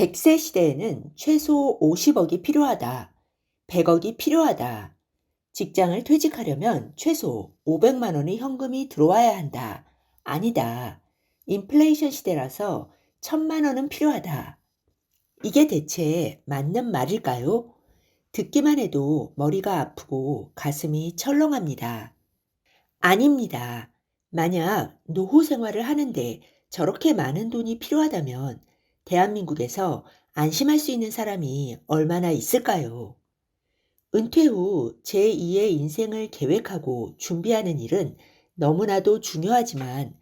100세 시대에는 최소 50억이 필요하다. 100억이 필요하다. 직장을 퇴직하려면 최소 500만 원의 현금이 들어와야 한다. 아니다. 인플레이션 시대라서 1000만 원은 필요하다. 이게 대체 맞는 말일까요? 듣기만 해도 머리가 아프고 가슴이 철렁합니다. 아닙니다. 만약 노후 생활을 하는데 저렇게 많은 돈이 필요하다면 대한민국에서 안심할 수 있는 사람이 얼마나 있을까요? 은퇴 후 제2의 인생을 계획하고 준비하는 일은 너무나도 중요하지만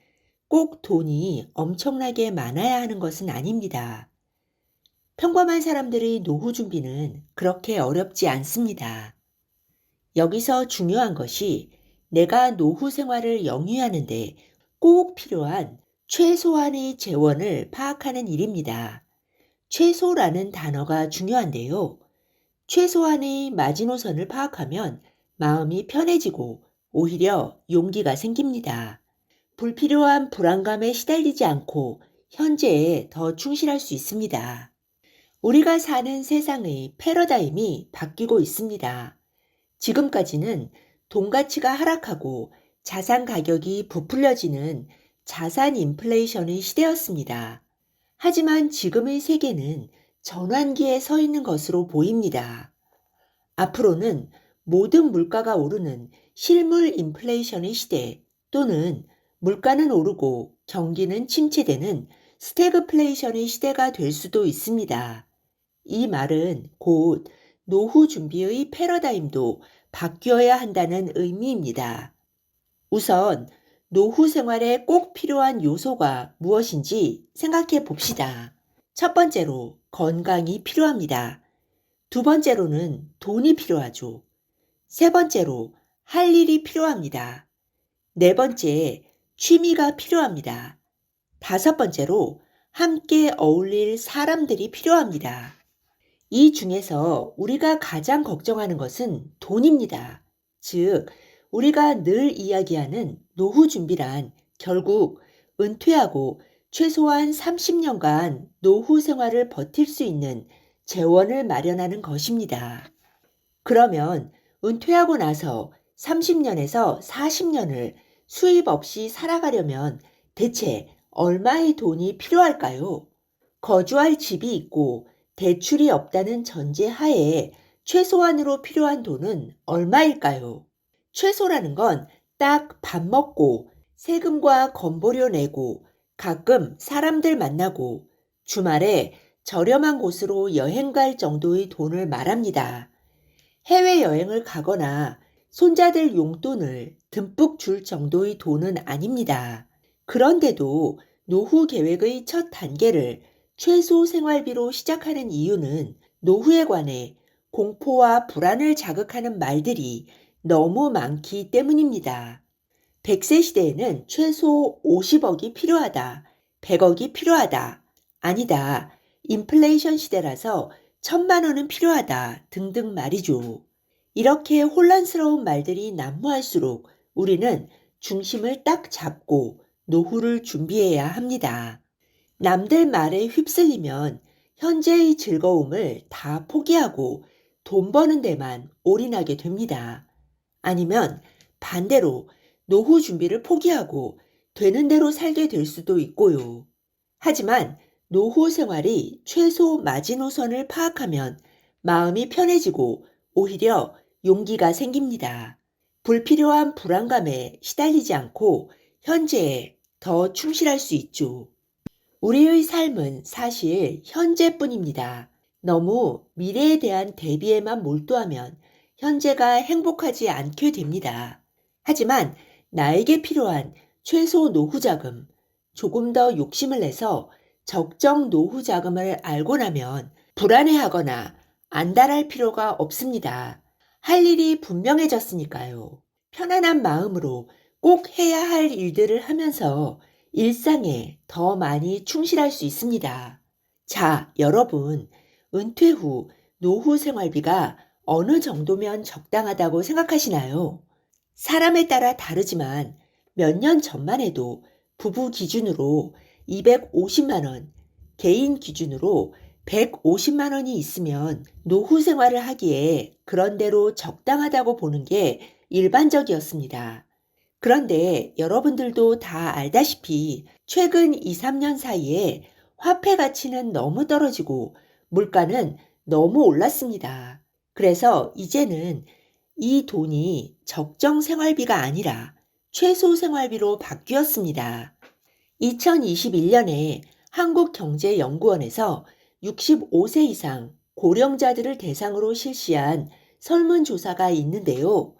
꼭 돈이 엄청나게 많아야 하는 것은 아닙니다. 평범한 사람들의 노후 준비는 그렇게 어렵지 않습니다. 여기서 중요한 것이 내가 노후 생활을 영위하는데 꼭 필요한 최소한의 재원을 파악하는 일입니다. 최소라는 단어가 중요한데요. 최소한의 마지노선을 파악하면 마음이 편해지고 오히려 용기가 생깁니다. 불필요한 불안감에 시달리지 않고 현재에 더 충실할 수 있습니다. 우리가 사는 세상의 패러다임이 바뀌고 있습니다. 지금까지는 돈 가치가 하락하고 자산 가격이 부풀려지는 자산 인플레이션의 시대였습니다. 하지만 지금의 세계는 전환기에 서 있는 것으로 보입니다. 앞으로는 모든 물가가 오르는 실물 인플레이션의 시대 또는 물가는 오르고 경기는 침체되는 스태그플레이션의 시대가 될 수도 있습니다. 이 말은 곧 노후 준비의 패러다임도 바뀌어야 한다는 의미입니다. 우선 노후 생활에 꼭 필요한 요소가 무엇인지 생각해 봅시다. 첫 번째로 건강이 필요합니다. 두 번째로는 돈이 필요하죠. 세 번째로 할 일이 필요합니다. 네 번째, 취미가 필요합니다. 다섯 번째로 함께 어울릴 사람들이 필요합니다. 이 중에서 우리가 가장 걱정하는 것은 돈입니다. 즉, 우리가 늘 이야기하는 노후 준비란 결국 은퇴하고 최소한 30년간 노후 생활을 버틸 수 있는 재원을 마련하는 것입니다. 그러면 은퇴하고 나서 30년에서 40년을 수입 없이 살아가려면 대체 얼마의 돈이 필요할까요? 거주할 집이 있고 대출이 없다는 전제 하에 최소한으로 필요한 돈은 얼마일까요? 최소라는 건 딱 밥 먹고 세금과 건보료 내고 가끔 사람들 만나고 주말에 저렴한 곳으로 여행 갈 정도의 돈을 말합니다. 해외여행을 가거나 손자들 용돈을 듬뿍 줄 정도의 돈은 아닙니다. 그런데도 노후 계획의 첫 단계를 최소 생활비로 시작하는 이유는 노후에 관해 공포와 불안을 자극하는 말들이 너무 많기 때문입니다. 100세 시대에는 최소 50억이 필요하다. 100억이 필요하다. 아니다. 인플레이션 시대라서 천만 원은 필요하다. 등등 말이죠. 이렇게 혼란스러운 말들이 난무할수록 우리는 중심을 딱 잡고 노후를 준비해야 합니다. 남들 말에 휩쓸리면 현재의 즐거움을 다 포기하고 돈 버는 데만 올인하게 됩니다. 아니면 반대로 노후 준비를 포기하고 되는 대로 살게 될 수도 있고요. 하지만 노후 생활이 최소 마지노선을 파악하면 마음이 편해지고 오히려 용기가 생깁니다. 불필요한 불안감에 시달리지 않고 현재에 더 충실할 수 있죠. 우리의 삶은 사실 현재뿐입니다. 너무 미래에 대한 대비에만 몰두하면 현재가 행복하지 않게 됩니다. 하지만 나에게 필요한 최소 노후 자금, 조금 더 욕심을 내서 적정 노후 자금을 알고 나면 불안해하거나 안달할 필요가 없습니다. 할 일이 분명해졌으니까요. 편안한 마음으로 꼭 해야 할 일들을 하면서 일상에 더 많이 충실할 수 있습니다. 자, 여러분, 은퇴 후 노후 생활비가 어느 정도면 적당하다고 생각하시나요? 사람에 따라 다르지만 몇 년 전만 해도 부부 기준으로 250만원, 개인 기준으로 150만 원이 있으면 노후 생활을 하기에 그런대로 적당하다고 보는 게 일반적이었습니다. 그런데 여러분들도 다 알다시피 최근 2, 3년 사이에 화폐 가치는 너무 떨어지고 물가는 너무 올랐습니다. 그래서 이제는 이 돈이 적정 생활비가 아니라 최소 생활비로 바뀌었습니다. 2021년에 한국경제연구원에서 65세 이상 고령자들을 대상으로 실시한 설문조사가 있는데요.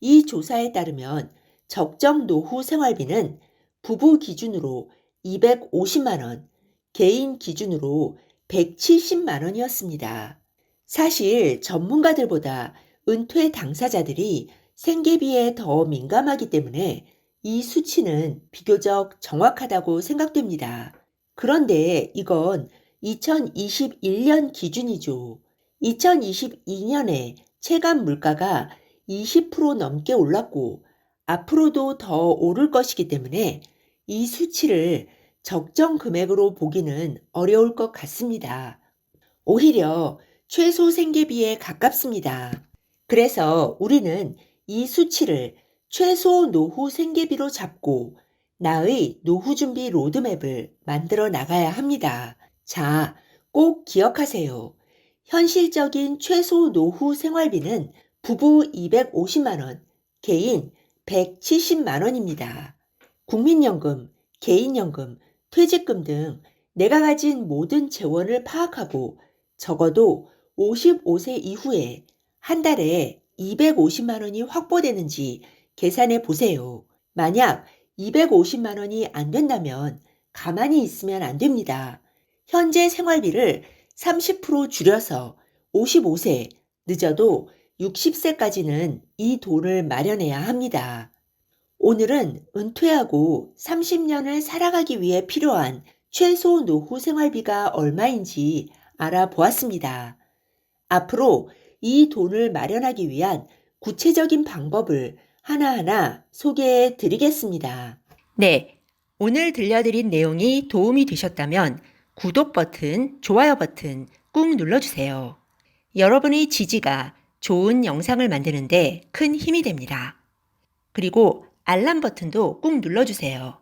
이 조사에 따르면 적정 노후 생활비는 부부 기준으로 250만원, 개인 기준으로 170만원이었습니다. 사실 전문가들보다 은퇴 당사자들이 생계비에 더 민감하기 때문에 이 수치는 비교적 정확하다고 생각됩니다. 그런데 이건 2021년 기준이죠. 2022년에 체감 물가가 20% 넘게 올랐고 앞으로도 더 오를 것이기 때문에 이 수치를 적정 금액으로 보기는 어려울 것 같습니다. 오히려 최소 생계비에 가깝습니다. 그래서 우리는 이 수치를 최소 노후 생계비로 잡고 나의 노후 준비 로드맵을 만들어 나가야 합니다. 자, 꼭 기억하세요. 현실적인 최소 노후 생활비는 부부 250만원, 개인 170만원입니다. 국민연금, 개인연금, 퇴직금 등 내가 가진 모든 재원을 파악하고 적어도 55세 이후에 한 달에 250만 원이 확보되는지 계산해 보세요. 만약 250만 원이 안 된다면 가만히 있으면 안 됩니다. 현재 생활비를 30% 줄여서 55세, 늦어도 60세까지는 이 돈을 마련해야 합니다. 오늘은 은퇴하고 30년을 살아가기 위해 필요한 최소 노후 생활비가 얼마인지 알아보았습니다. 앞으로 이 돈을 마련하기 위한 구체적인 방법을 하나하나 소개해 드리겠습니다. 네. 오늘 들려드린 내용이 도움이 되셨다면 구독 버튼, 좋아요 버튼 꾹 눌러주세요. 여러분의 지지가 좋은 영상을 만드는데 큰 힘이 됩니다. 그리고 알람 버튼도 꾹 눌러주세요.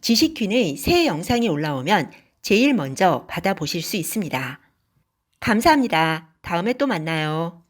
지식퀸의 새 영상이 올라오면 제일 먼저 받아보실 수 있습니다. 감사합니다. 다음에 또 만나요.